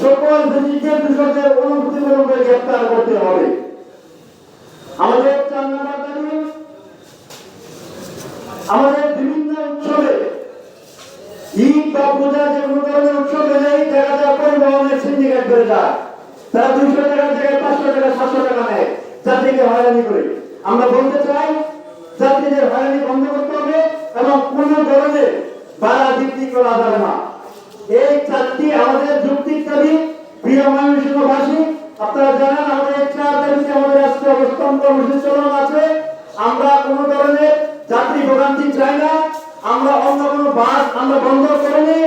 সকল বেসিসদের দূষণের অনুভূতিমূলক গ্রেপ্তার করতে হবে। আমাদের চার নম্বর দাবি আমাদের বিভিন্ন উৎসবে ঈদ বা পূজা যে কোনো ধরনের উৎসব এলেই দেখা যায় পরিবহনের সিন্ডিকেট বেড়ে যায়। তারা দুইশো টাকার জায়গায় পাঁচশো টাকা, সাতশো টাকা নেয় যাত্রীকে হয়রানি করে। আমরা বলতে চাই, যাত্রীদের হয়রানি বন্ধ করতে হবে এবং কোন ধরনের ভাড়া বৃদ্ধি করা যাবে না। কর্মসূচি চলমান আছে। আমরা কোনো ধরনের যাত্রী ভোগান্তি চাই না। আমরা অন্য কোনো বাস আমরা বন্ধ করিনি।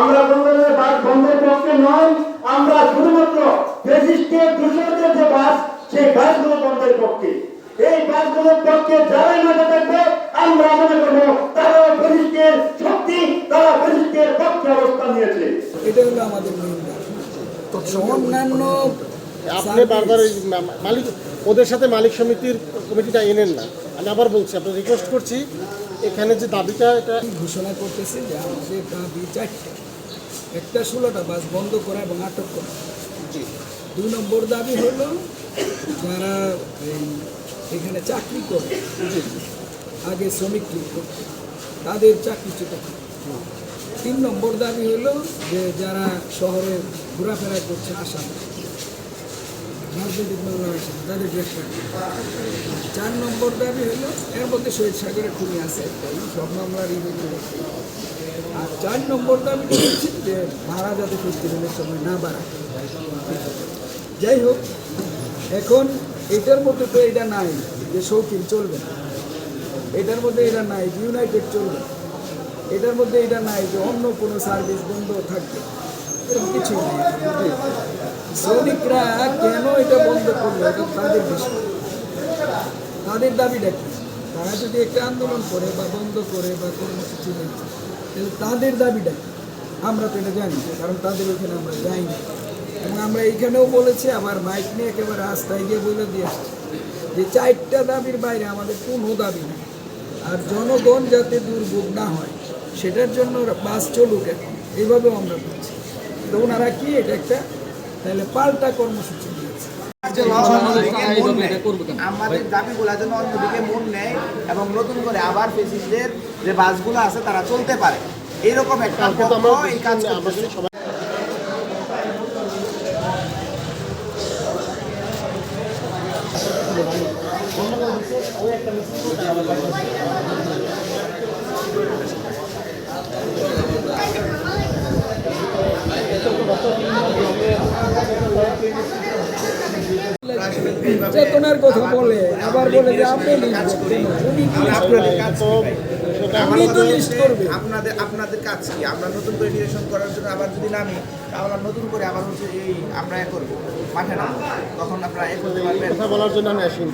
আমরা কোনো ধরনের বাস বন্ধের পক্ষে নয় আমরা শুধুমাত্র রেজিস্ট্রেড দূষণের যে বাস, সেই বাসগুলো বন্ধের পক্ষে। এই বাসগুলোর পক্ষে যারাই মাঠে থাকবে, আমরা মনে করব তারা রেজিস্ট্রের শক্তি তারা রেজিস্ট্রের পক্ষে অবস্থান নিয়েছে। এটা হলো আমাদের অন্যান্য আপনি বারবার ওই মালিক ওদের সাথে মালিক সমিতির কমিটিটা এনেন না। আমি আবার বলছি আপনার রিকোয়েস্ট করছি এখানে যে দাবিটা এটা ঘোষণা করতেছে যে আমাদের দাবি চারটে একটা ষোলোটা বাস বন্ধ করা এবং আটক করা। জি। দুই নম্বর দাবি হলো যারা এখানে চাকরি করে আগে শ্রমিক করতো তাদের চাকরিচ্যুত করা। তিন নম্বর দাবি হলো যে যারা শহরে ঘোরাফেরা করছে আসাম রাজনৈতিক মামলা আছে তাদের চার নম্বর দাবি হলো, এর মধ্যে শহীদ সাগরে খুনি আছে সব মামলার আর চার নম্বর দাবি হচ্ছে, যে ভাড়া যাতে ফেস্টিভ্যালের সময় না বাড়ায়। যাই হোক, এখন এটার মধ্যে তো এটা নাই, যে শৌখিন চলবে এটার মধ্যে এটা নাই ইউনাইটেড চলবে এটার মধ্যে এটা নাই যে অন্য কোনো সার্ভিস বন্ধ থাকবে কিছুই নেই। শ্রমিকরা কেন এটা বন্ধ করল? এটা তাদের বিষয়। তাদের দাবিটা কি? তারা যদি একটা আন্দোলন করে বা বন্ধ করে বা কর্মসূচি নেয় তাহলে তাদের দাবিটা? আমরা তো এটা জানি কারণ তাদের ওখানে আমরা যাইনি। এবং আমরা এইখানেও বলেছি, আবার মাইক নিয়ে একেবারে রাস্তায় গিয়ে বলে দিয়ে আসছি যে চারটা দাবির বাইরে আমাদের কোনো দাবি নেই। আর জনগণ যাতে দুর্ভোগ না হয়, সেটার জন্য বাস চলুক এখন। এইভাবেও আমরা বলছি। তো ওনারা কি এটা একটা তাহলে পাল্টা কর্মসূচি দিয়েছে। আমাদের দাবিগুলো যেন অন্যদিকে মন নেয় এবং নতুন করে আবার ফেসিসদের যে বাসগুলো আছে তারা চলতে পারে। এইরকম একটা এই কাজ আমরা করতেছে। যদি সবাই চেতনার কথা বলে আবার বলে যে আপনি আপনাদের আপনাদের আপনাদের কাজ কি? আমরা নতুন করে নিরসন করার জন্য আবার যদি নামি তাহলে নতুন করে আবার হচ্ছে এই আমরা এ করব। মাঠে না তখন আপনারা এ করতে পারবেন। কথা বলার জন্য আমি আসিনি।